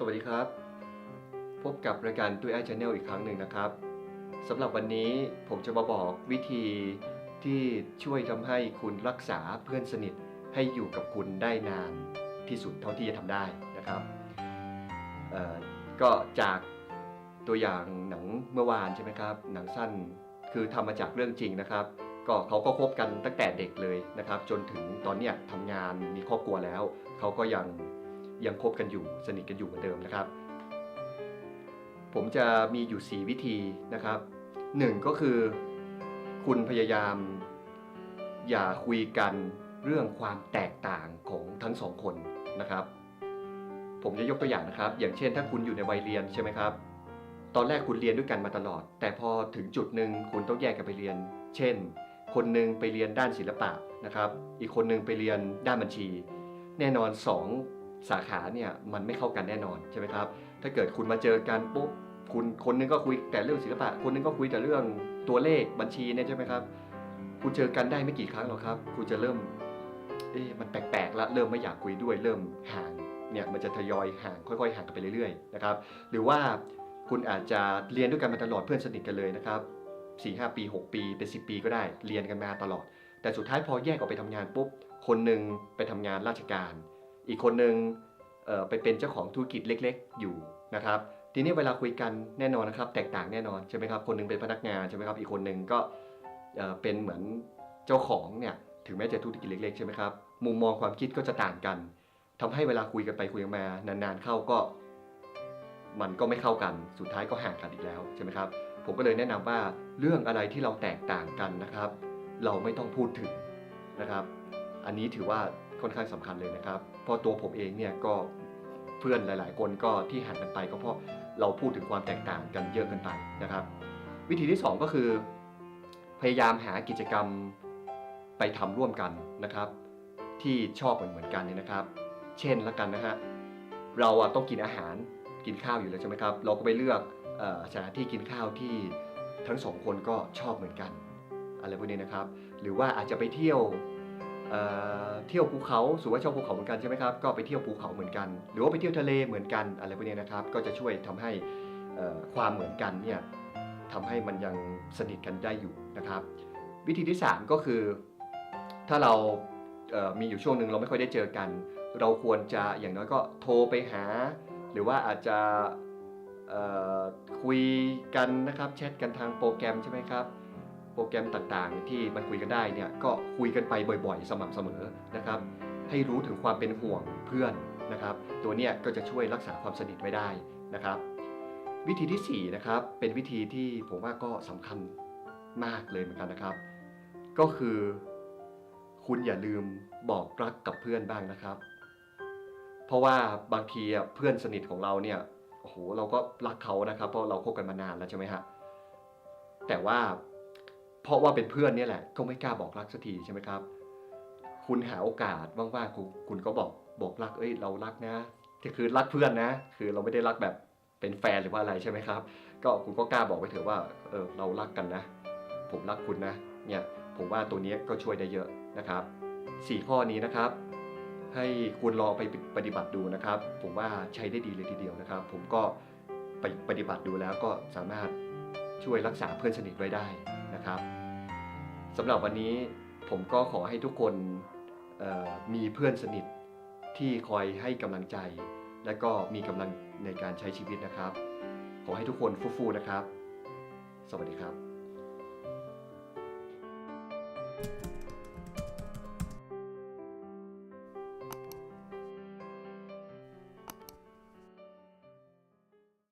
สวัสดีครับ พบกับรายการตุ้ยไอชาแนลอีกครั้งหนึ่งนะครับสำหรับวันนี้ผมจะมาบอกวิธีที่ช่วยทำให้คุณรักษาเพื่อนสนิทให้อยู่กับคุณได้นานที่สุดเท่าที่จะทำได้นะครับก็จากตัวอย่างหนังเมื่อวานใช่ไหมครับ หนังสั้นคือทำมาจากเรื่องจริงนะครับ ก็เขาก็คบกันตั้งแต่เด็กเลยนะครับ จนถึงตอนเนี้ยทำงานมีครอบครัวแล้ว เขาก็ยัง ยังคบกันอยู่สนิทกันอยู่เหมือนเดิมนะครับ ผมจะมีอยู่ 4 วิธีนะครับหนึ่งก็คือ คุณพยายาม อย่าคุยกันเรื่องความแตกต่างของทั้งสองคนนะครับ ผมจะยกตัวอย่างนะครับ อย่างเช่น ถ้าคุณอยู่ในวัยเรียนใช่ไหมครับ ตอนแรกคุณเรียนด้วยกันมาตลอด แต่พอถึงจุดหนึ่งคุณต้องแยกกันไปเรียน เช่น คนหนึ่งไปเรียนด้านศิลปะนะครับ อีกคนหนึ่งไปเรียนด้านบัญชี แน่นอนสอง สาขาเนี่ยมันไม่เข้ากันแน่นอนใช่ไหมครับ ถ้าเกิดคุณมาเจอกันปุ๊บคุณคนหนึงก็คุยแต่เรื่องศิลปะ คนหนึงก็คุยแต่เรื่องตัวเลขบัญชีเนี่ยใช่ไหมครับ คุณเจอกันได้ไม่กี่ครั้งหรอกครับ คุณจะเริ่ม เอ๊ะมันแปลกๆละเริ่มไม่อยากคุยด้วย เริ่มห่างเนี่ยมันจะทยอยห่างค่อยๆห่างกันไปเรื่อยๆนะครับ หรือว่าคุณอาจจะเรียนด้วยกันมาตลอดเพื่อนสนิทกันเลยนะครับ4 5ปี 6 ปีเป็น10 ปีก็ได้เรียนกันมาตลอด แต่สุดท้ายพอแยกออกไปทำงานปุ๊บคนหนึ่งไปทำงานราชการ อีกคนหนึ่งไปเป็นเจ้าของธุรกิจเล็กๆ อยู่นะครับทีนี้เวลาคุยกันแน่นอนนะครับแตกต่างแน่นอนใช่ไหมครับคนหนึงเป็นพนักงานใช่ไหมครับอีกคนหนึ่งก็เอ่อเป็นเหมือนเจ้าของเนี่ยถึงแม้จะธุรกิจเล็กๆใช่ไหมครับมุมมองความคิดก็จะต่างกันทำให้เวลาคุยกันไปคุยกันมานานๆเข้าก็ มันก็ไม่เข้ากันสุดท้ายก็ห่างกันอีกแล้วใช่ไหมครับผมก็เลยแนะนำว่าเรื่องอะไรที่เราแตกต่างกันนะครับ เราไม่ต้องพูดถึงนะครับ อันนี้ถือว่าค่อนข้างสำคัญเลยนะครับ เพราะตัวผมเองเนี่ยก็เพื่อนหลาย ๆ คนก็ที่ห่างกันไปก็เพราะเราพูดถึงความแตกต่างกันเยอะเกันไปนะครับ วิธีที่สองก็คือ พยายามหากิจกรรมไปทำร่วมกันนะครับ ที่ชอบเหมือนเหมือนกันเนี่ยนะครับ เช่นละกันนะฮะเราอะต้องกินอาหารกินข้าวอยู่แล้วใช่ไหมครับ เราก็ไปเลือกสถานที่กินข้าวที่ทั้งสองคนก็ชอบเหมือนกัน อะไรพวกนี้นะครับ หรือว่าอาจจะไปเที่ยว เที่ยวภูเขาสุว่าชอบภูเขาเหมือนกันใช่ไหมครับก็ไปเที่ยวภูเขาเหมือนกัน หรือว่าไปเที่ยวทะเลเหมือนกันอะไรพวกนี้นะครับ ก็จะช่วยทำให้ความเหมือนกันเนี่ยทำให้มันยังสนิทกันได้อยู่นะครับ วิธีที่ 3 ก็คือ ถ้าเรามีอยู่ช่วงหนึ่งเราไม่ค่อยได้เจอกัน เราควรจะอย่างน้อยก็โทรไปหา หรือว่าอาจจะคุยกันนะครับแชทกันทางโปรแกรมใช่ไหมครับ โปรแกรมต่างๆ ที่มันคุยกันได้เนี่ยก็คุยกันไปบ่อยๆ สม่ำเสมอนะครับให้รู้ถึงความเป็นห่วงเพื่อนนะครับ ตัวเนี้ยก็จะช่วยรักษาความสนิทไว้ได้นะครับ วิธีที่สี่นะครับเป็นวิธีที่ผมว่าก็สำคัญมากเลยเหมือนกันนะครับ ก็คือคุณอย่าลืมบอกรักกับเพื่อนบ้างนะครับ เพราะว่าบางทีเพื่อนสนิทของเราเนี่ยโอ้โหเราก็รักเขานะครับ เพราะเราคบกันมานานแล้วใช่ไหมฮะแต่ว่า เพราะว่าเป็นเพื่อนนี่แหละ ก็ไม่กล้าบอกรักสักทีใช่ไหมครับ คุณหาโอกาสว่างๆคุณคุณก็บอกบอกรักเอ้ยเรารักนะก็คือรักเพื่อนนะ คือเราไม่ได้รักแบบเป็นแฟนหรือว่าอะไรใช่ไหมครับ ก็คุณก็กล้าบอกไปเถอะว่าเออเรารักกันนะ ผมรักคุณนะเนี่ยผมว่าตัวนี้ก็ช่วยได้เยอะนะครับสี่ข้อนี้นะครับ ให้คุณลองไปปฏิบัติดูนะครับ ผมว่าใช้ได้ดีเลยทีเดียวนะครับ ผมก็ไปปฏิบัติดูแล้วก็สามารถช่วยรักษาเพื่อนสนิทไว้ได้นะครับ สำหรับวันนี้ผมก็ขอให้ทุกคนมีเพื่อนสนิทที่คอยให้กำลังใจ และก็มีกำลังในการใช้ชีวิตนะครับ ขอให้ทุกคนฟู่ๆนะครับ สวัสดีครับ